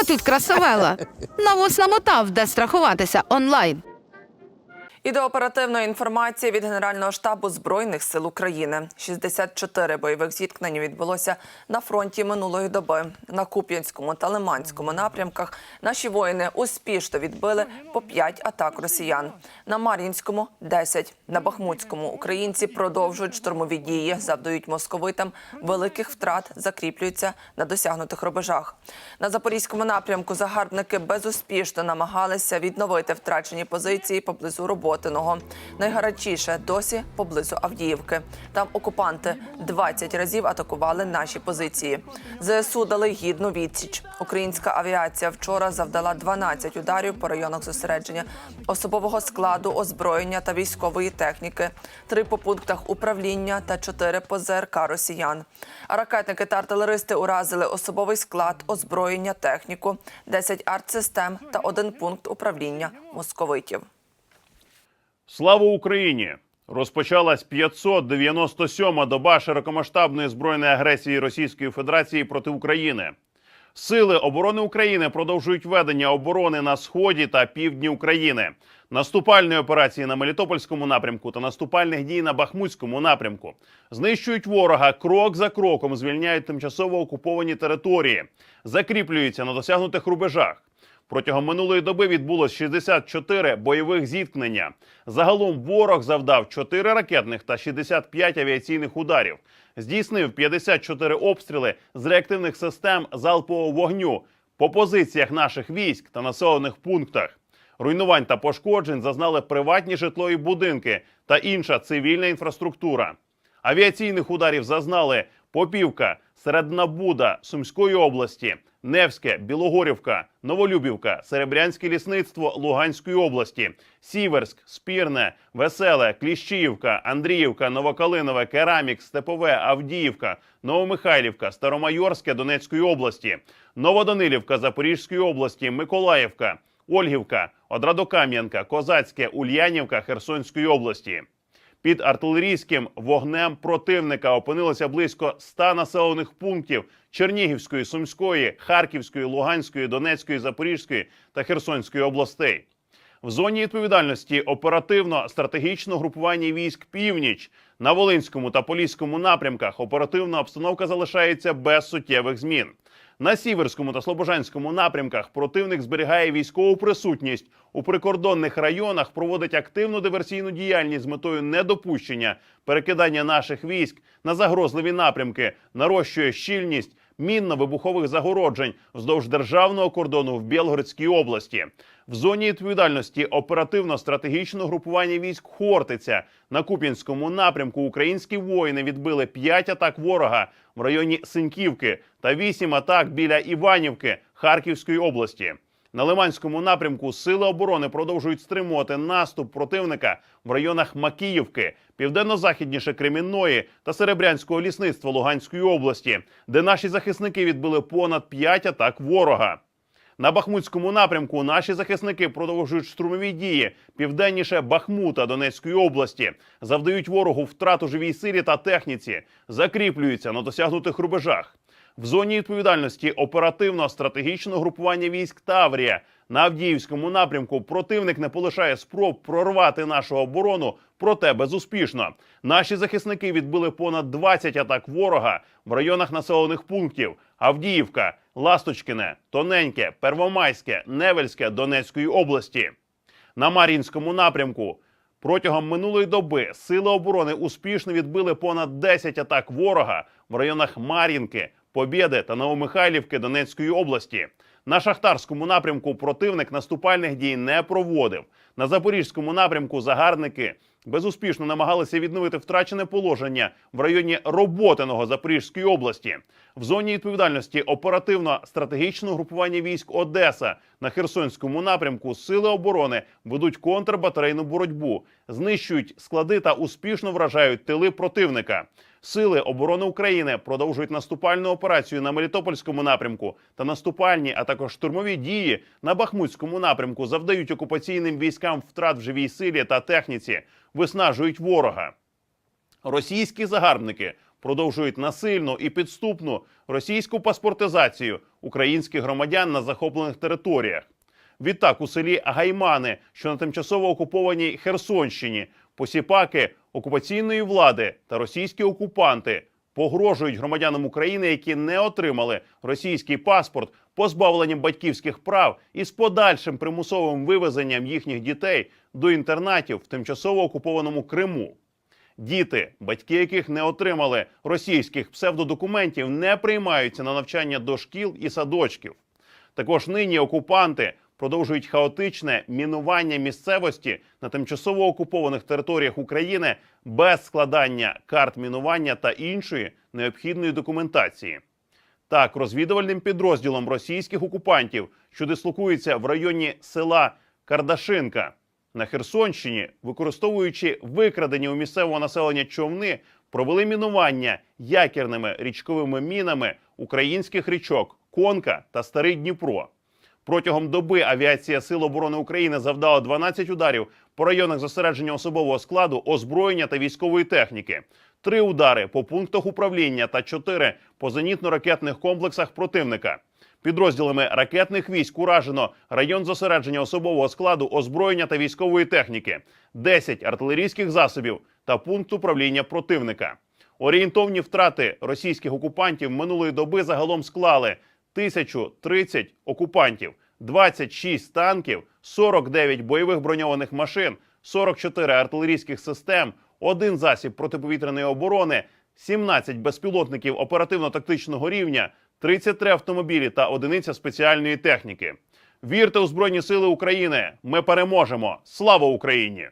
О, тут красавела. Навоз намотав, де страхуватися онлайн. І до оперативної інформації від Генерального штабу Збройних сил України. 64 бойових зіткнень відбулося на фронті минулої доби. На Куп'янському та Лиманському напрямках наші воїни успішно відбили по 5 атак росіян. На Мар'їнському – 10. На Бахмутському українці продовжують штурмові дії, завдають московитам великих втрат, закріплюються на досягнутих рубежах. На Запорізькому напрямку загарбники безуспішно намагалися відновити втрачені позиції поблизу Роботиного. Найгарячіше досі поблизу Авдіївки. Там окупанти 20 разів атакували наші позиції. ЗСУ дали гідну відсіч. Українська авіація вчора завдала 12 ударів по районах зосередження особового складу, озброєння та військової техніки, три по пунктах управління та чотири по ЗРК росіян. А ракетники та артилеристи уразили особовий склад, озброєння, техніку, 10 артсистем та один пункт управління московитів. Слава Україні! Розпочалась 597-ма доба широкомасштабної збройної агресії Російської Федерації проти України. Сили оборони України продовжують ведення оборони на сході та півдні України, наступальної операції на Мелітопольському напрямку та наступальних дій на Бахмутському напрямку. Знищують ворога крок за кроком, звільняють тимчасово окуповані території, закріплюються на досягнутих рубежах. Протягом минулої доби відбулось 64 бойових зіткнення. Загалом ворог завдав 4 ракетних та 65 авіаційних ударів. Здійснив 54 обстріли з реактивних систем залпового вогню по позиціях наших військ та населених пунктах. Руйнувань та пошкоджень зазнали приватні житлові будинки та інша цивільна інфраструктура. Авіаційних ударів зазнали Попівка, Середнабуда Сумської області, Невське, Білогорівка, Новолюбівка, Серебрянське лісництво Луганської області, Сіверськ, Спірне, Веселе, Кліщіївка, Андріївка, Новокалинове, Керамік, Степове, Авдіївка, Новомихайлівка, Старомайорське Донецької області, Новоданилівка Запорізької області, Миколаївка, Ольгівка, Одрадокам'янка, Козацьке, Ульянівка Херсонської області. Під артилерійським вогнем противника опинилося близько 100 населених пунктів Чернігівської, Сумської, Харківської, Луганської, Донецької, Запорізької та Херсонської областей. В зоні відповідальності оперативно-стратегічного групування військ Північ на Волинському та Поліському напрямках оперативна обстановка залишається без суттєвих змін. На Сіверському та Слобожанському напрямках противник зберігає військову присутність. У прикордонних районах, проводить активну диверсійну діяльність з метою недопущення перекидання наших військ на загрозливі напрямки, нарощує щільність мінно-вибухових загороджень вздовж державного кордону в Білгородській області. В зоні відповідальності оперативно-стратегічного групування військ Хортиця на Куп'янському напрямку українські воїни відбили 5 атак ворога в районі Синьківки та 8 атак біля Іванівки Харківської області. На Лиманському напрямку сили оборони продовжують стримувати наступ противника в районах Макіївки, південно-західніше Кремінної та Серебрянського лісництва Луганської області, де наші захисники відбили понад 5 атак ворога. На Бахмутському напрямку наші захисники продовжують штурмові дії південніше Бахмута Донецької області, завдають ворогу втрату живій силі та техніці, закріплюються на досягнутих рубежах. В зоні відповідальності оперативно-стратегічного групування військ Таврія на Авдіївському напрямку противник не полишає спроб прорвати нашу оборону, проте безуспішно. Наші захисники відбили понад 20 атак ворога в районах населених пунктів Авдіївка, Ласточкине, Тоненьке, Первомайське, Невельське Донецької області. На Мар'їнському напрямку протягом минулої доби сили оборони успішно відбили понад 10 атак ворога в районах Мар'їнки, Побєди та Новомихайлівки Донецької області. На шахтарському напрямку противник наступальних дій не проводив. На запорізькому напрямку загарники безуспішно намагалися відновити втрачене положення в районі Роботиного Запорізької області. В зоні відповідальності оперативно-стратегічного групування військ Одеса на Херсонському напрямку сили оборони ведуть контрбатарейну боротьбу, знищують склади та успішно вражають тили противника. Сили оборони України продовжують наступальну операцію на Мелітопольському напрямку та наступальні, а також штурмові дії на Бахмутському напрямку завдають окупаційним військам втрат в живій силі та техніці, виснажують ворога. Російські загарбники продовжують насильну і підступну російську паспортизацію українських громадян на захоплених територіях. Відтак у селі Гаймани, що на тимчасово окупованій Херсонщині, посіпаки окупаційної влади та російські окупанти погрожують громадянам України, які не отримали російський паспорт, позбавленням батьківських прав і з подальшим примусовим вивезенням їхніх дітей до інтернатів в тимчасово окупованому Криму. Діти, батьки яких не отримали російських псевдодокументів, не приймаються на навчання до шкіл і садочків. Також нині окупанти продовжують хаотичне мінування місцевості на тимчасово окупованих територіях України без складання карт мінування та іншої необхідної документації. Так, розвідувальним підрозділом російських окупантів, що дислокується в районі села Кардашинка на Херсонщині, використовуючи викрадені у місцевого населення човни, провели мінування якірними річковими мінами українських річок Конка та Старий Дніпро. Протягом доби авіація Сил оборони України завдала 12 ударів по районах зосередження особового складу, озброєння та військової техніки, три удари по пунктах управління та чотири по зенітно-ракетних комплексах противника. Підрозділами ракетних військ уражено район зосередження особового складу, озброєння та військової техніки, 10 артилерійських засобів та пункт управління противника. Орієнтовні втрати російських окупантів минулої доби загалом склали 1030 окупантів, 26 танків, 49 бойових броньованих машин, 44 артилерійських систем, один засіб протиповітряної оборони, 17 безпілотників оперативно-тактичного рівня, 33 автомобілі та одиниця спеціальної техніки. Вірте у Збройні Сили України! Ми переможемо! Слава Україні!